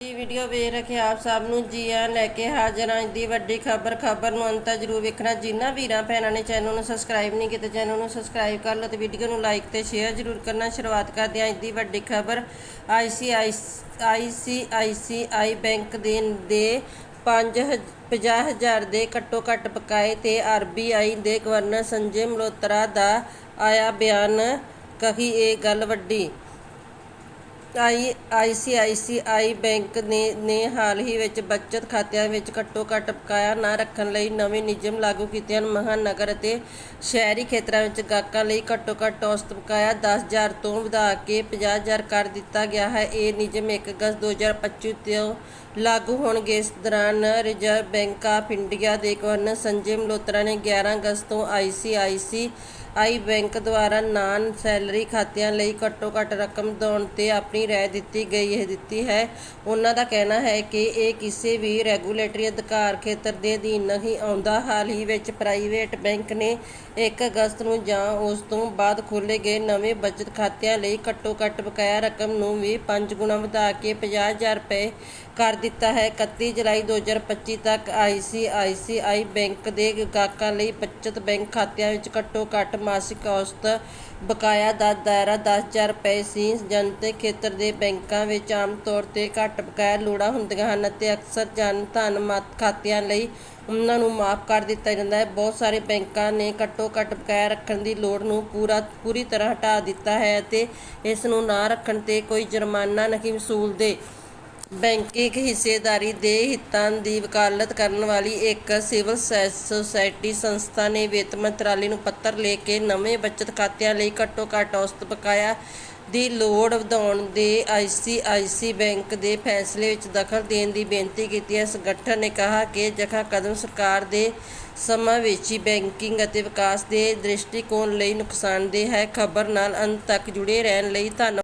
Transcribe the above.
ਇਹ ਵੀਡੀਓ ਵੇਖ ਰਹੇ ਆਪ ਸਭ ਨੂੰ ਜੀ ਆਇਆਂ ਲੈ ਕੇ ਹਾਜ਼ਰ ਹਾਂ। ਅੱਜ ਦੀ ਵੱਡੀ ਖਬਰ ਖਬਰ ਨੂੰ ਅੰਤ ਜਰੂਰ ਵੇਖਣਾ। ਜਿਨ੍ਹਾਂ ਵੀਰਾਂ, ਭੈਣਾਂ ਨੇ ਚੈਨਲ ਨੂੰ ਸਬਸਕ੍ਰਾਈਬ ਨਹੀਂ ਕੀਤਾ ਚੈਨਲ ਨੂੰ ਸਬਸਕ੍ਰਾਈਬ ਕਰ ਲਓ ਤੇ ਵੀਡੀਓ ਨੂੰ ਲਾਈਕ ਤੇ ਸ਼ੇਅਰ ਜਰੂਰ ਕਰਨਾ। ਸ਼ੁਰੂਆਤ ਕਰਦੇ ਹਾਂ ਅੱਜ ਦੀ ਵੱਡੀ ਖਬਰ। ਆਈਸੀਆਈਸੀਆਈ ਬੈਂਕ ਦੇ ਦੇ 50000 ਦੇ ਘੱਟੋ ਘੱਟ ਬਕਾਏ ਤੇ ਆਰਬੀਆਈ ਦੇ ਗਵਰਨਰ ਸੰਜੇ ਮਲਹੋਤਰਾ ਦਾ ਆਇਆ ਬਿਆਨ। ਕਹੀ ਇਹ ਗੱਲ ਵੱਡੀ। ਆਈ ਆਈਸੀਆਈਸੀਆਈ ਬੈਂਕ ਨੇ ਨੇ ਹਾਲ ਹੀ ਵਿੱਚ ਬੱਚਤ ਖਾਤਿਆਂ ਵਿੱਚ ਘੱਟੋ ਘੱਟ ਬਕਾਇਆ ਨਾ ਰੱਖਣ ਲਈ ਨਵੇਂ ਨਿਯਮ ਲਾਗੂ ਕੀਤੇ ਹਨ। ਮਹਾਨਗਰ ਅਤੇ ਸ਼ਹਿਰੀ ਖੇਤਰਾਂ ਵਿੱਚ ਗਾਹਕਾਂ ਲਈ ਘੱਟੋ ਘੱਟ ਔਸਤ ਬਕਾਇਆ 10000 ਤੋਂ ਵਧਾ ਕੇ 50000 ਕਰ ਦਿੱਤਾ ਗਿਆ ਹੈ। ਇਹ ਨਿਯਮ 1 ਅਗਸਤ 2025 ਤੋਂ ਲਾਗੂ ਹੋਣਗੇ। ਇਸ ਦੌਰਾਨ ਰਿਜ਼ਰਵ ਬੈਂਕ ਆਫ ਇੰਡੀਆ ਦੇ ਗਵਰਨਰ ਸੰਜੇ ਮਲਹੋਤਰਾ ਨੇ 11 ਅਗਸਤ ਤੋਂ ਆਈਸੀਆਈਸੀ ਆਈ ਬੈਂਕ ਦੁਆਰਾ ਨਾਨ ਸੈਲਰੀ ਖਾਤਿਆਂ ਲਈ ਘੱਟੋ ਘੱਟ ਰਕਮ ਦੇਣ ਤੇ ਆਪਣੀ ਰਾਏ ਦਿੱਤੀ ਗਈ ਹੈ ਦਿੱਤੀ ਹੈ। ਉਹਨਾਂ ਦਾ ਕਹਿਣਾ ਹੈ ਕਿ ਇਹ ਕਿਸੇ ਵੀ ਰੈਗੂਲੇਟਰੀ ਅਧਿਕਾਰ ਖੇਤਰ ਦੇ ਅਧੀਨ ਨਹੀਂ ਆਉਂਦਾ। ਹਾਲ ਹੀ ਵਿੱਚ ਪ੍ਰਾਈਵੇਟ ਬੈਂਕ ਨੇ 1 ਅਗਸਤ ਨੂੰ ਜਾਂ ਉਸ ਤੋਂ ਬਾਅਦ ਖੋਲ੍ਹੇ ਗਏ ਨਵੇਂ ਬਚਤ ਖਾਤਿਆਂ ਲਈ ਘੱਟੋ ਘੱਟ ਬਕਾਇਆ ਰਕਮ ਨੂੰ ਵੀ 5 ਗੁਣਾ ਵਧਾ ਕੇ 50000 ਰੁਪਏ ਕਰ ਦਿੱਤਾ ਹੈ। 31 ਜੁਲਾਈ 2025 ਤੱਕ ਆਈਸੀਆਈਸੀਆਈ ਬੈਂਕ ਦੇ ਗਾਹਕਾਂ ਲਈ ਬਚਤ ਬੈਂਕ ਖਾਤਿਆਂ ਵਿੱਚ ਘੱਟੋ ਘੱਟ ਮਾਸਿਕ ਔਸਤ ਬਕਾਇਆ ਦਾ ਦਾਇਰਾ 10000 ਰੁਪਏ ਸੀ। ਜਨਤਕ ਖੇਤਰ ਦੇ ਬੈਂਕਾਂ ਵਿੱਚ ਆਮ ਤੌਰ ਤੇ ਘੱਟ ਬਕਾਇਆ ਲੋੜਾਂ ਹੁੰਦੀਆਂ ਹਨ ਅਤੇ ਅਕਸਰ ਜਨ ਧਨ ਮਤ ਖਾਤਿਆਂ ਲਈ ਉਹਨਾਂ ਨੂੰ ਮਾਫ ਕਰ ਦਿੱਤਾ ਜਾਂਦਾ ਹੈ। ਬਹੁਤ ਸਾਰੇ ਬੈਂਕਾਂ ਨੇ ਘੱਟੋ ਘੱਟ ਬਕਾਇਆ ਰੱਖਣ ਦੀ ਲੋੜ ਨੂੰ ਪੂਰਾ, ਪੂਰੀ ਤਰ੍ਹਾਂ ਹਟਾ ਦਿੱਤਾ ਹੈ ਅਤੇ ਇਸ ਨੂੰ ਨਾ ਰੱਖਣ ਤੇ ਕੋਈ ਜੁਰਮਾਨਾ ਨਹੀਂ ਵਸੂਲਦੇ ਬੈਂਕਿੰਗ ਹਿੱਸੇਦਾਰੀ ਦੇ ਹਿੱਤਾਂ ਦੀ ਵਕਾਲਤ ਕਰਨ ਵਾਲੀ ਇੱਕ ਸਿਵਲ ਸੈ- ਸੰਸਥਾ ਨੇ ਵਿੱਤ ਮੰਤਰਾਲੇ ਨੂੰ ਪੱਤਰ ਲਿਖ ਕੇ ਨਵੇਂ ਬਚਤ ਖਾਤਿਆਂ ਲਈ ਘੱਟੋ ਘੱਟ ਔਸਤ ਬਕਾਇਆ ਦੀ ਲੋੜ ਵਧਾਉਣ ਦੇ ਆਈਸੀਆਈਸੀ ਬੈਂਕ ਦੇ ਫੈਸਲੇ ਵਿੱਚ ਦਖਲ ਦੇਣ ਦੀ ਬੇਨਤੀ ਕੀਤੀ। ਹੈ ਸੰਗਠਨ ਨੇ ਕਿਹਾ ਕਿ ਜਖਾ ਕਦਮ ਸਰਕਾਰ ਦੇ ਸਮਾਵੇਸ਼ੀ ਬੈਂਕਿੰਗ ਅਤੇ ਵਿਕਾਸ ਦੇ ਦ੍ਰਿਸ਼ਟੀਕੋਣ ਲਈ ਨੁਕਸਾਨਦੇਹ ਹੈ। ਖਬਰ ਨਾਲ ਅੰਤ ਤੱਕ ਜੁੜੇ ਰਹਿਣ ਲਈ ਧੰਨਵਾਦ।